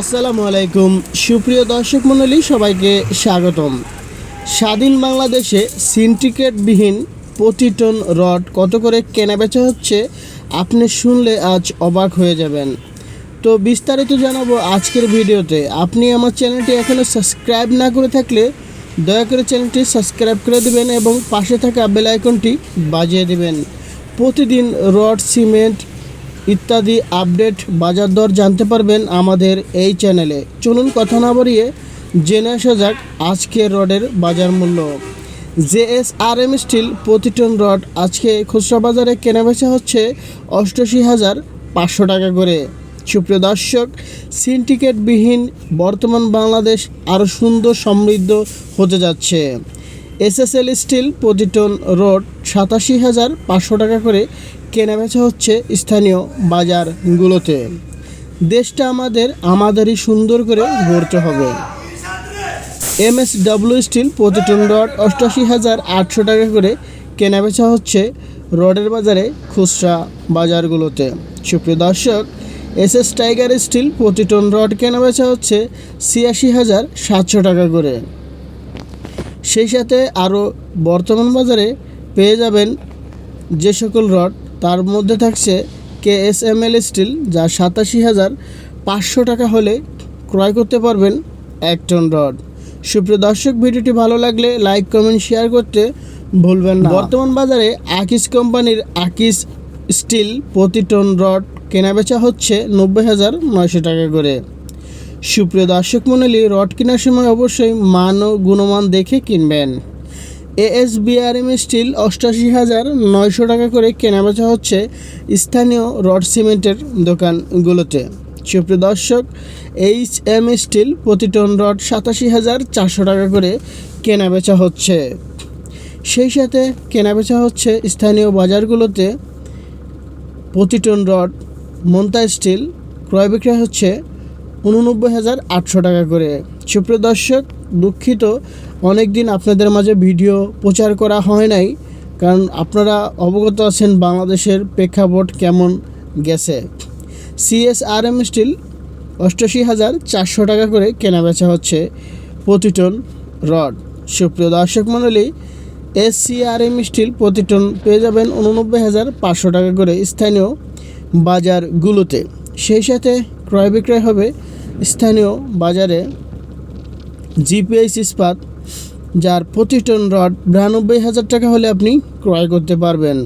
আসসালামু আলাইকুম। সুপ্রিয় দর্শক মণ্ডলী, সবাইকে স্বাগতম। স্বাধীন বাংলাদেশে সিন্ডিকেটবিহীন প্রতি টন রড কত করে কেনাবেচা হচ্ছে, আপনি শুনলে আজ অবাক হয়ে যাবেন। তো বিস্তারিত জানাব আজকের ভিডিওতে। আপনি আমার চ্যানেলটি এখনও সাবস্ক্রাইব না করে থাকলে দয়া করে চ্যানেলটি সাবস্ক্রাইব করে দেবেন এবং পাশে থাকা বেল আইকনটি বাজিয়ে দেবেন। প্রতিদিন রড, সিমেন্ট ইত্যাদি আপডেট বাজার দর জানতে পারবেন আমাদের এই চ্যানেলে। চলুন কথা না বাড়িয়ে জেনে আসা যাক আজকের রডের বাজার মূল্য। জেএস আর এম স্টিল প্রতি টন রড আজকে খুচরা বাজারে কেনাবেচা হচ্ছে অষ্টআশি হাজার পাঁচশো টাকা করে। সুপ্রিয় দর্শক, সিন্ডিকেটবিহীন বর্তমান বাংলাদেশ আরও সুন্দর সমৃদ্ধ হতে যাচ্ছে। এসএসএল স্টিল প্রতি টন রোড সাতাশি হাজার পাঁচশো টাকা করে কেনাবেচা হচ্ছে স্থানীয় বাজারগুলোতে। দেশটা আমাদের, আমাদেরই সুন্দর করে গড়তে হবে। এম এস ডাব্লিউ স্টিল প্রতি টন রড অষ্টাশি হাজার আটশো টাকা করে কেনাবেচা হচ্ছে রডের বাজারে খুচরা বাজারগুলোতে। সুপ্রিয় দর্শক, এস এস টাইগার স্টিল প্রতি টন রড কেনাবেচা হচ্ছে ছিয়াশি হাজার সাতশো টাকা করে। সেই সাথে আরও বর্তমান বাজারে পেয়ে যাবেন যে সকল রড, তার মধ্যে থাকছে K S M L steel যা সাতাশি হাজার পাঁচশো টাকা হলে ক্রয় করতে পারবেন এক টন রড। সুপ্রিয় দর্শক, ভিডিওটি ভালো লাগলে লাইক, কমেন্ট, শেয়ার করতে ভুলবেন না। বর্তমান বাজারে আকিস কোম্পানির আকিস স্টিল প্রতি টন রড কেনাবেচা হচ্ছে নব্বই হাজার নয়শো টাকা করে। সুপ্রিয় দর্শক মণ্ডলী, রড কেনার সময় অবশ্যই মান ও গুণমান দেখে কিনবেন। এএসবিআরএম স্টিল অষ্টাশি হাজার নয়শো টাকা করে কেনাবেচা হচ্ছে স্থানীয় রড সিমেন্টের দোকানগুলোতে। সুপ্রিয় দর্শক এইচ এম স্টিল প্রতি টন রড সাতাশি হাজার চারশো টাকা করে কেনাবেচা হচ্ছে। সেই সাথে কেনাবেচা হচ্ছে স্থানীয় বাজারগুলোতে প্রতি টন রড মন্তা স্টিল, ক্রয় বিক্রয় হচ্ছে উননব্বই হাজার আটশো টাকা করে। সুপ্রিয় দর্শক, দুঃখিত অনেক দিন আপনাদের মাঝে ভিডিও প্রচার করা হয় নাই, কারণ আপনারা অবগত আছেন বাংলাদেশের প্রেক্ষাপট কেমন গেছে। সিএসআরএম স্টিল অষ্টাশি হাজার চারশো টাকা করে কেনাবেচা হচ্ছে প্রতি টন রড। সুপ্রিয় দর্শক মণ্ডলী এস এসসিআরএম স্টিল প্রতি টন পেয়ে যাবেন উননব্বই হাজার পাঁচশো টাকা করে স্থানীয় বাজারগুলোতে। সেই সাথে ক্রয় বিক্রয় হবে স্থানীয় বাজারে জিপিএস ইস্পাত, যার প্রতি টন রড বিরানব্বই হাজার টাকা হলে আপনি ক্রয় করতে পারবেন।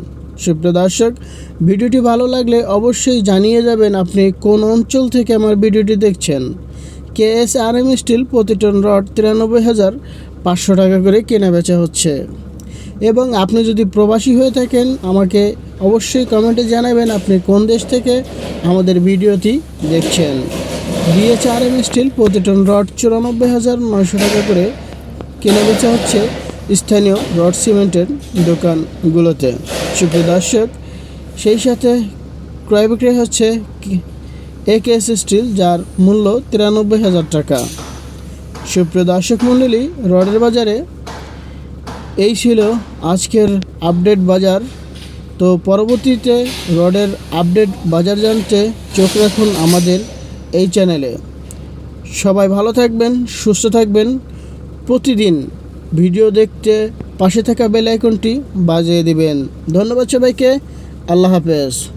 সুপ্রিয় দর্শক, ভিডিওটি ভালো লাগলে অবশ্যই জানিয়ে যাবেন আপনি কোন অঞ্চল থেকে আমার ভিডিওটি দেখছেন। K S R M steel প্রতি টন রড তিরানব্বই হাজার পাঁচশো টাকা করে কেনা বেচা হচ্ছে। এবং আপনি যদি প্রবাসী হয়ে থাকেন, আমাকে অবশ্যই কমেন্টে জানাবেন আপনি কোন দেশ থেকে আমাদের ভিডিওটি দেখছেন। বিএচআরএম স্টিল প্রতি টন রড চুরানব্বই হাজার নয়শো টাকা করে কেনা বেচা হচ্ছে স্থানীয় রড সিমেন্টের দোকানগুলোতে। সুপ্রিয় দর্শক, সেই সাথে ক্রয় বিক্রয় হচ্ছে একেএস স্টিল, যার মূল্য তিরানব্বই হাজার টাকা। সুপ্রিয় দর্শক মণ্ডলী, রডের বাজারে এই ছিল আজকের আপডেট বাজার। তো পরবর্তীতে রডের আপডেট বাজার জানতে চোখ রাখুন আমাদের এই চ্যানেলে। সবাই ভালো থাকবেন, সুস্থ থাকবেন। প্রতিদিন ভিডিও দেখতে পাশে থাকা বেল আইকনটি বাজিয়ে দিবেন। ধন্যবাদ সবাইকে। আল্লাহ হাফেজ।